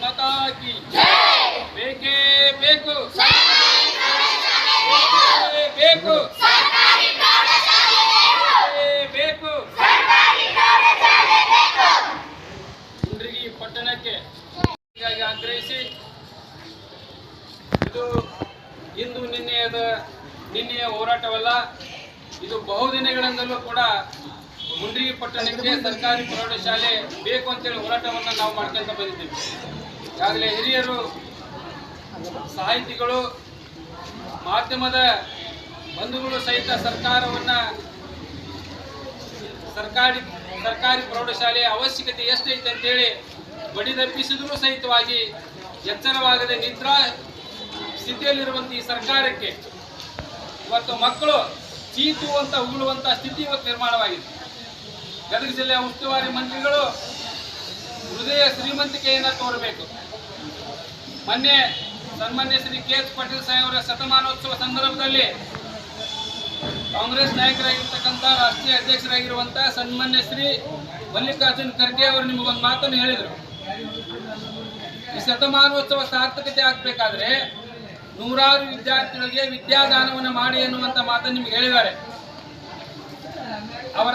ಭಾರತ್ ಬೇಕೇ ಬೇಕು. ಬೇಕೇ ಬೇಕು. ಮುಂಡ್ರಿಗಿ ಪಟ್ಟಣಕ್ಕೆ ಆಗ್ರಹಿಸಿ. ಇದು ಇಂದು ನಿನ್ನೆಯದ ನಿನ್ನೆಯ ಹೋರಾಟವಲ್ಲ, ಇದು ಬಹುದಿನಗಳಿಂದಲೂ ಕೂಡ ಮುಂಡ್ರಿಗಿ ಪಟ್ಟಣಕ್ಕೆ ಸರ್ಕಾರಿ ಪ್ರೌಢಶಾಲೆ ಬೇಕು ಅಂತೇಳಿ ಹೋರಾಟವನ್ನು ನಾವು ಮಾಡ್ಕೊಂತ ಬಂದಿದ್ದೀವಿ. ಈಗಾಗಲೇ ಹಿರಿಯರು, ಸಾಹಿತಿಗಳು, ಮಾಧ್ಯಮದ ಬಂಧುಗಳು ಸಹಿತ ಸರ್ಕಾರವನ್ನು ಸರ್ಕಾರಿ ಸರ್ಕಾರಿ ಪ್ರೌಢಶಾಲೆಯ ಅವಶ್ಯಕತೆ ಎಷ್ಟೈತೆ ಅಂತೇಳಿ ಬಡಿದಪ್ಪಿಸಿದರೂ ಸಹಿತವಾಗಿ ಎಚ್ಚರವಾಗದೆ ನಿದ್ರಾ ಸ್ಥಿತಿಯಲ್ಲಿರುವಂಥ ಈ ಸರ್ಕಾರಕ್ಕೆ ಇವತ್ತು ಮಕ್ಕಳು ಚೀತು ಅಂತ ಉಗುಳುವಂಥ ಸ್ಥಿತಿ ಇವತ್ತು ನಿರ್ಮಾಣವಾಗಿದೆ. ಗದಗ ಜಿಲ್ಲೆಯ ಉಸ್ತುವಾರಿ ಮಂತ್ರಿಗಳು ಹೃದಯ ಶ್ರೀಮಂತಿಕೆಯನ್ನು ತೋರಬೇಕು. ಮೊನ್ನೆ ಸನ್ಮಾನ್ಯ ಶ್ರೀ ಕೆ ಎಸ್ ಪಾಟೀಲ್ ಸಾಹೇಬರ ಶತಮಾನೋತ್ಸವ ಸಂದರ್ಭದಲ್ಲಿ ಕಾಂಗ್ರೆಸ್ ನಾಯಕರಾಗಿರ್ತಕ್ಕಂಥ ರಾಷ್ಟ್ರೀಯ ಅಧ್ಯಕ್ಷರಾಗಿರುವಂಥ ಸನ್ಮಾನ್ಯ ಶ್ರೀ ಮಲ್ಲಿಕಾರ್ಜುನ್ ಖರ್ಗೆ ಅವರು ನಿಮಗೊಂದು ಮಾತನ್ನು ಹೇಳಿದರು. ಈ ಶತಮಾನೋತ್ಸವ ಸಾರ್ಥಕತೆ ಆಗಬೇಕಾದ್ರೆ ನೂರಾರು ವಿದ್ಯಾರ್ಥಿಗಳಿಗೆ ವಿದ್ಯಾದಾನವನ್ನು ಮಾಡಿ ಎನ್ನುವಂತ ಮಾತನ್ನು ನಿಮ್ಗೆ ಹೇಳಿದ್ದಾರೆ. ಅವರ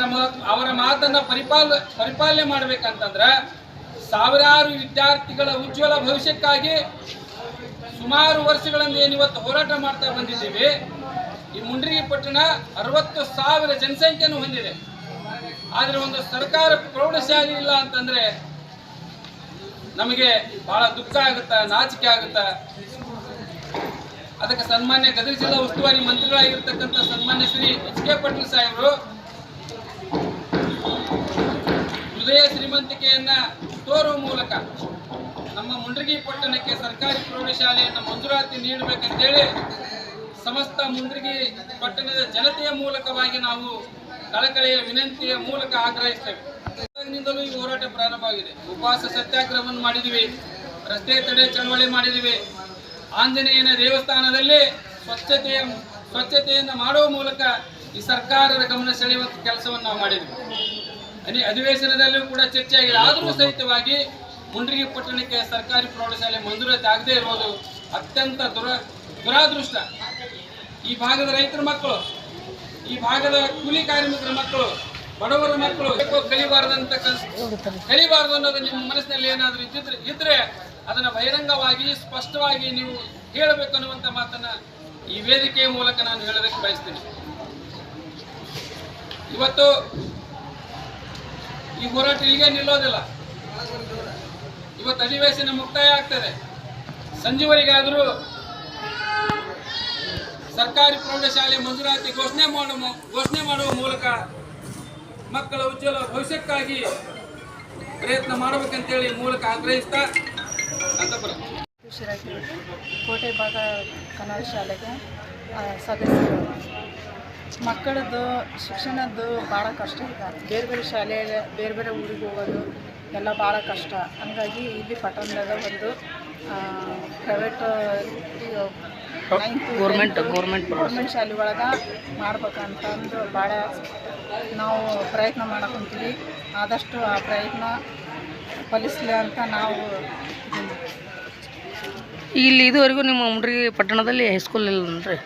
ಅವರ ಮಾತನ್ನ ಪರಿಪಾಲ, ಪರಿಪಾಲನೆ ಮಾಡ್ಬೇಕಂತಂದ್ರ ಸಾವಿರಾರು ವಿದ್ಯಾರ್ಥಿಗಳ ಉಜ್ವಲ ಭವಿಷ್ಯಕ್ಕಾಗಿ ಸುಮಾರು ವರ್ಷಗಳಿಂದ ಏನು ಇವತ್ತು ಹೋರಾಟ ಮಾಡ್ತಾ ಬಂದಿದ್ದೀವಿ. ಈ ಮುಂಡ್ರಿಗಿ ಪಟ್ಟಣ ಅರವತ್ತು ಸಾವಿರ ಜನಸಂಖ್ಯೆಯನ್ನು ಹೊಂದಿದೆ. ಆದರೆ ಒಂದು ಸರ್ಕಾರ ಪ್ರೌಢಶಾಲಿ ಇಲ್ಲ ಅಂತಂದ್ರೆ ನಮಗೆ ಬಹಳ ದುಃಖ ಆಗುತ್ತಾ, ನಾಚಿಕೆ ಆಗುತ್ತಾ? ಅದಕ್ಕೆ ಸನ್ಮಾನ್ಯ ಗದಗ ಜಿಲ್ಲಾ ಉಸ್ತುವಾರಿ ಮಂತ್ರಿಗಳಾಗಿರ್ತಕ್ಕಂಥ ಸನ್ಮಾನ್ಯ ಶ್ರೀ ಎಚ್ ಕೆ ಪಟೇಲ್ ಸಾಹೇಬರು, ಹೃದಯ ಶ್ರೀಮಂತಿಕೆಯನ್ನ ತೋರುವ ಮೂಲಕ ನಮ್ಮ ಮುಂಡ್ರಗಿ ಪಟ್ಟಣಕ್ಕೆ ಸರ್ಕಾರಿ ಪ್ರೌಢಶಾಲೆಯನ್ನು ಮಂಜೂರಾತಿ ನೀಡಬೇಕಂತೇಳಿ ಸಮಸ್ತ ಮುಂಡ್ರಿಗಿ ಪಟ್ಟಣದ ಜನತೆಯ ಮೂಲಕವಾಗಿ ನಾವು ಕಳಕಳಿಯ ವಿನಂತಿಯ ಮೂಲಕ ಆಗ್ರಹಿಸ್ತೇವೆ. ಈ ಹೋರಾಟ ಪ್ರಾರಂಭವಾಗಿದೆ. ಉಪವಾಸ ಸತ್ಯಾಗ್ರಹವನ್ನು ಮಾಡಿದ್ವಿ ರಸ್ತೆ ತಡೆ ಚಳವಳಿ ಮಾಡಿದ್ವಿ ಆಂಜನೇಯನ ದೇವಸ್ಥಾನದಲ್ಲಿ ಸ್ವಚ್ಛತೆಯ ಸ್ವಚ್ಛತೆಯನ್ನು ಮಾಡುವ ಮೂಲಕ ಈ ಸರ್ಕಾರದ ಗಮನ ಸೆಳೆಯುವ ಕೆಲಸವನ್ನು ನಾವು ಮಾಡಿದ್ವಿ ಅಧಿವೇಶನದಲ್ಲೂ ಕೂಡ ಚರ್ಚೆ ಆಗಿದೆ ಆದರೂ ಸಹಿತವಾಗಿ ಮುಂಡ್ರಿಗಿ ಪಟ್ಟಣಕ್ಕೆ ಸರ್ಕಾರಿ ಪ್ರೌಢಶಾಲೆ ಮಂಜೂರಾತಿ ಆಗದೇ ಇರೋದು ಅತ್ಯಂತ ದುರ, ದುರಾದೃಷ್ಟ. ಈ ಭಾಗದ ರೈತರ ಮಕ್ಕಳು, ಈ ಭಾಗದ ಕೂಲಿ ಕಾರ್ಮಿಕರ ಮಕ್ಕಳು, ಬಡವರ ಮಕ್ಕಳು ಕಲಿಬಾರದಂತ ಕಲಿಬಾರದು ಅನ್ನೋದು ನಿಮ್ಮ ಮನಸ್ಸಿನಲ್ಲಿ ಏನಾದರೂ ಇದ್ದಿದ್ರೆ, ಇದ್ರೆ ಅದನ್ನ ಬಹಿರಂಗವಾಗಿ, ಸ್ಪಷ್ಟವಾಗಿ ನೀವು ಹೇಳಬೇಕು ಅನ್ನುವಂಥ ಮಾತನ್ನ ಈ ವೇದಿಕೆಯ ಮೂಲಕ ನಾನು ಹೇಳೋದಕ್ಕೆ ಬಯಸ್ತೀನಿ. ಇವತ್ತು ಈ ಹೋರಾಟ ಇಲ್ಲಿಗೆ ನಿಲ್ಲೋದಿಲ್ಲ. ಇವತ್ತು ಅಧಿವೇಶನ ಮುಕ್ತಾಯ ಆಗ್ತದೆ. ಸಂಜೆವರೆಗಾದರೂ ಸರ್ಕಾರಿ ಪ್ರೌಢಶಾಲೆ ಮಂಜೂರಾತಿ ಘೋಷಣೆ ಮಾಡುವ ಘೋಷಣೆ ಮಾಡುವ ಮೂಲಕ ಮಕ್ಕಳ ಉಜ್ವಲ ಭವಿಷ್ಯಕ್ಕಾಗಿ ಪ್ರಯತ್ನ ಮಾಡಬೇಕಂತೇಳಿ ಮೂಲಕ ಆಗ್ರಹಿಸ್ತಾ ಅಂತಪುರ ಶಿರಾಕಿ ಕೋಟೆ ಭಾಗ ಕನ್ನಡ ಶಾಲೆಗೆ ಸದಸ್ಯರು ಮಕ್ಕಳದ್ದು ಶಿಕ್ಷಣದ್ದು ಭಾಳ ಕಷ್ಟ. ಇದೆ ಬೇರೆ ಬೇರೆ ಶಾಲೆಯಲ್ಲಿ ಬೇರೆ ಬೇರೆ ಊರಿಗೆ ಹೋಗೋದು ಎಲ್ಲ ಭಾಳ ಕಷ್ಟ. ಹಂಗಾಗಿ ಇಲ್ಲಿ ಪಟ್ಟಣದಾಗ ಒಂದು ಪ್ರೈವೇಟ್ ಗೌರ್ಮೆಂಟ್ ಗೌರ್ಮೆಂಟ್ ಗೌರ್ಮೆಂಟ್ ಶಾಲೆ ಒಳಗೆ ಮಾಡ್ಬೇಕಂತಂದು ಭಾಳ ನಾವು ಪ್ರಯತ್ನ ಮಾಡಕೊಂತೀವಿ ಆದಷ್ಟು ಆ ಪ್ರಯತ್ನ ಫಲಿಸಲಿ ಅಂತ ನಾವು ಇಲ್ಲಿ ಇದುವರೆಗೂ ನಿಮ್ಮ ಹುಡುಗಿ ಪಟ್ಟಣದಲ್ಲಿ ಹೈಸ್ಕೂಲ್ ಇಲ್ಲನ್ರಿ?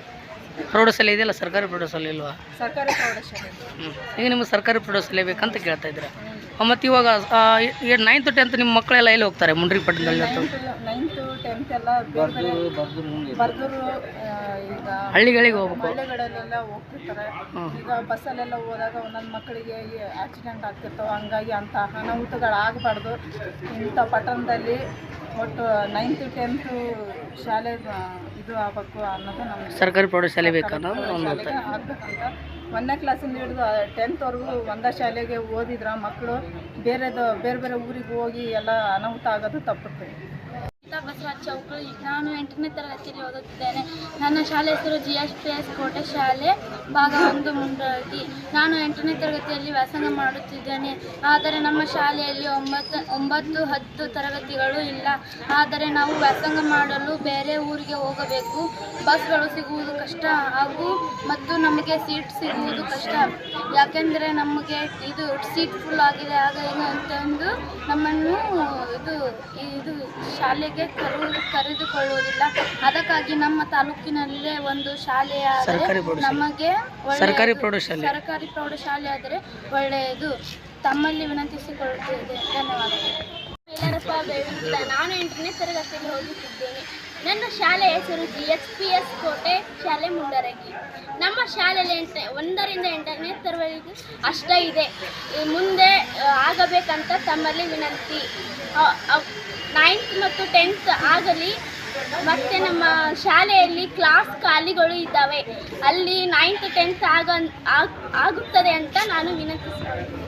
ಪ್ರೌಢಶಾಲೆ ಇದೆಯಲ್ಲ? ಸರ್ಕಾರಿ ಪ್ರೌಢಶಾಲೆ ಇಲ್ವಾ? ಸರ್ಕಾರಿ ಪ್ರೌಢಶಾಲೆ. ಈಗ ನಿಮ್ಗೆ ಸರ್ಕಾರಿ ಪ್ರೌಢಶಾಲೆ ಬೇಕಂತ ಕೇಳ್ತಾ ಇದ್ದೀರಾ? ಮತ್ತು ಇವಾಗ ನೈನ್ತ್ ಟೆಂತ್ ನಿಮ್ಮ ಮಕ್ಕಳೆಲ್ಲ ಎಲ್ಲಿ ಹೋಗ್ತಾರೆ ಮುಂಡ್ರಿ ಪಟ್ಟಣದಲ್ಲಿ ನೈನ್ತು ಟೆಂತ್ ಎಲ್ಲ ಬೇರೆ ಬೇರೆ ಈಗ ಹಳ್ಳಿಗಳಿಗೆ ಹೋಗ್ಬೇಕು. ಹಳ್ಳಿಗಳಲ್ಲೆಲ್ಲ ಹೋಗ್ತಿರ್ತಾರೆ. ಈಗ ಬಸ್ಸಲ್ಲೆಲ್ಲ ಹೋದಾಗ ಒಂದೊಂದು ಮಕ್ಕಳಿಗೆ ಆಕ್ಸಿಡೆಂಟ್ ಆಗ್ತಿರ್ತಾವೆ ಹಂಗಾಗಿ ಅಂತ ಅನಾಹುತಗಳಾಗಬಾರ್ದು. ಇಂಥ ಪಟ್ಟಣದಲ್ಲಿ ಒಟ್ಟು ನೈನ್ತ್ ಟೆಂತ್ ಶಾಲೆ ಇದು ಆಗಬೇಕು ಅನ್ನೋದು ನಮ್ಮ ಸರ್ಕಾರಿ ಪ್ರೌಢಶಾಲೆ ಬೇಕನ್ನೋದು ಒಂದು ಆಗ್ಬೇಕಂತ. ಒಂದನೇ ಕ್ಲಾಸಿಂದ ಹಿಡಿದು ಟೆಂತ್ವರೆಗೂ ಒಂದೇ ಶಾಲೆಗೆ ಓದಿದ್ರ ಮಕ್ಕಳು ಬೇರೆದು ಬೇರೆ ಬೇರೆ ಊರಿಗೆ ಹೋಗಿ ಎಲ್ಲ ಅನಾಹುತ ಆಗೋದು ತಪ್ಪುತ್ತೆ ಬಸವರಾಜ್ ಚೌಕಳಿ ನಾನು ಎಂಟನೇ ತರಗತಿಯಲ್ಲಿ ಓದುತ್ತಿದ್ದೇನೆ. ನನ್ನ ಶಾಲೆ ಹೆಸರು ಜಿ ಎಸ್ ಪಿ ಎಸ್ ಕೋಟೆ ಶಾಲೆ ಭಾಗ ಒಂದು ನಾನು ಎಂಟನೇ ತರಗತಿಯಲ್ಲಿ ವ್ಯಾಸಂಗ ಮಾಡುತ್ತಿದ್ದೇನೆ. ಆದರೆ ನಮ್ಮ ಶಾಲೆಯಲ್ಲಿ ಒಂಬತ್ತು ಒಂಬತ್ತು ಹತ್ತು ತರಗತಿಗಳು ಇಲ್ಲ. ಆದರೆ ನಾವು ವ್ಯಾಸಂಗ ಮಾಡಲು ಬೇರೆ ಊರಿಗೆ ಹೋಗಬೇಕು. ಬಸ್ಗಳು ಸಿಗುವುದು ಕಷ್ಟ ಹಾಗೂ ಮತ್ತು ನಮಗೆ ಸೀಟ್ ಸಿಗುವುದು ಕಷ್ಟ. ಯಾಕೆಂದರೆ ನಮಗೆ ಇದು ಸೀಟ್ ಫುಲ್ ಆಗಿದೆ. ಆಗ ಏನು ಅಂತಂದು ನಮ್ಮನ್ನು ಇದು ಇದು ಶಾಲೆಗೆ ಕರು ಕರೆದುಕೊಳ್ಳುವುದಿಲ್ಲ. ಅದಕ್ಕಾಗಿ ನಮ್ಮ ತಾಲೂಕಿನಲ್ಲೇ ಒಂದು ಶಾಲೆಯ ಸರ್ಕಾರಿ ಪ್ರೌಢಶಾಲೆ. ನಮಗೆ. ಸರ್ಕಾರಿ ಪ್ರೌಢಶಾಲೆ. ಸರ್ಕಾರಿ ಪ್ರೌಢಶಾಲೆ ಆದರೆ ಒಳ್ಳೆಯದು. ತಮ್ಮಲ್ಲಿ ವಿನಂತಿಸಿಕೊಳ್ಳುತ್ತಿದೆ ಧನ್ಯವಾದಗಳು. ಎಲ್ಲರಪ್ಪ ನಾನು ಎಂಟನೇ ತರಗತಿಯಲ್ಲಿ ಓದುತ್ತಿದ್ದೇನೆ ನನ್ನ ಶಾಲೆ ಹೆಸರು ಜಿ ಎಸ್ ಪಿ ಎಸ್ ಕೋಟೆ ಶಾಲೆ ಮುಂಡರಗಿ. ನಮ್ಮ ಶಾಲೆಯಲ್ಲಿ ಎಂಟ ಒಂದರಿಂದ ಎಂಟನೇ ತರಗತಿ ಅಷ್ಟೇ ಇದೆ. ಮುಂದೆ ಆಗಬೇಕಂತ ತಮ್ಮಲ್ಲಿ ವಿನಂತಿ. ನೈನ್ತ್ ಮತ್ತು ಟೆಂತ್ ಆಗಲಿ, ಮತ್ತು ನಮ್ಮ ಶಾಲೆಯಲ್ಲಿ ಕ್ಲಾಸ್ ಖಾಲಿಗಳು ಇದ್ದಾವೆ. ಅಲ್ಲಿ ನೈನ್ತ್ ಟೆಂತ್ ಆಗ, ಆಗ್- ಆಗುತ್ತದೆ ಅಂತ ನಾನು ವಿನಂತಿಸಿಕೊಳ್ಳುತ್ತೇನೆ